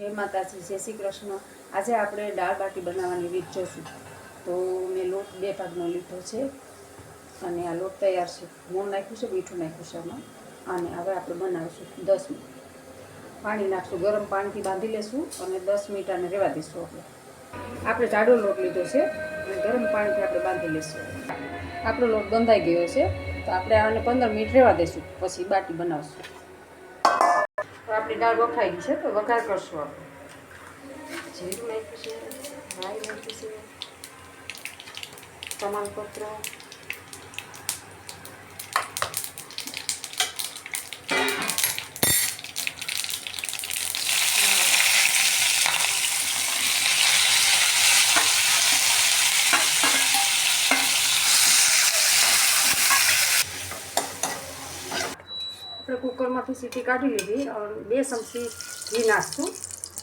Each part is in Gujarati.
જય માતાજી, જય શ્રી કૃષ્ણ. આજે આપણે દાળ બાટી બનાવવાની રીત જોશું. તો મેં લોટ બે ભાગનો લીધો છે અને આ લોટ તૈયાર છે. મોણ નાખ્યું છે, મીઠું નાખ્યું છે આમાં. અને હવે આપણે બનાવીશું દસ મિનિટ. પાણી નાખશું, ગરમ પાણીથી બાંધી લેશું અને દસ મિનિટ આને રહેવા દઈશું આપણે. આપણે જાડો લોટ લીધો છે અને ગરમ પાણીથી આપણે બાંધી લેશું. આપણો લોટ બંધાઈ ગયો છે, તો આપણે આને પંદર મિનિટ રહેવા દઈશું, પછી બાટી બનાવશું. આપણી દાળ વખાઈ છે તો વઘાર કરશું આપણે. જીરું નાખ્યું છે. રાઈ નાખ્યું છે. તમાલપત્ર આપણે કુકરમાંથી સીટી કાઢી લીધી બે ચમચી ઘી નાખશું.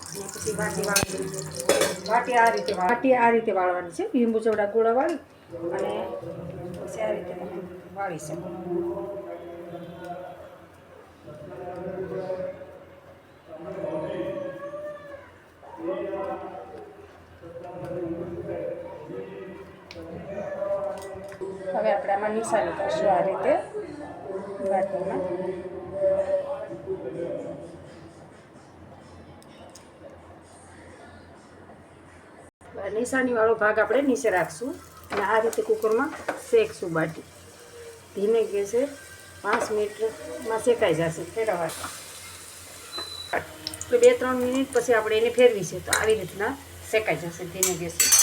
અને પછી વાટી વાળી વાટી આ રીતે વાટી આ રીતે વાળવાની છે. લીંબુ ચવડા ગોળા વાળી અને પછી આ રીતે વાળી છે. હવે આપણે આમાં નિશાની કરશું આ રીતે. બાટીમાં નિશાનીવાળો ભાગ આપણે નીચે રાખશું. અને આ રીતે કુકરમાં શેકશું બાટી. ધીમે ગેસે પાંચ મિનિટમાં શેકાઈ જશે ફેરવવા તો બે ત્રણ મિનિટ પછી આપણે એને ફેરવી છે તો આવી રીતના શેકાઈ જશે, ધીમે ગેસે.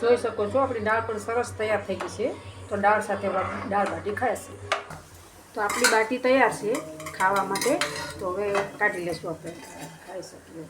જોઈ શકો છો, આપણી દાળ પણ સરસ તૈયાર થઈ ગઈ છે. તો દાળ સાથે દાળ બાટી ખાશે તો આપણી બાટી તૈયાર છે ખાવા માટે. તો હવે કાઢી લેશું આપણે. ખાઈ શકીએ.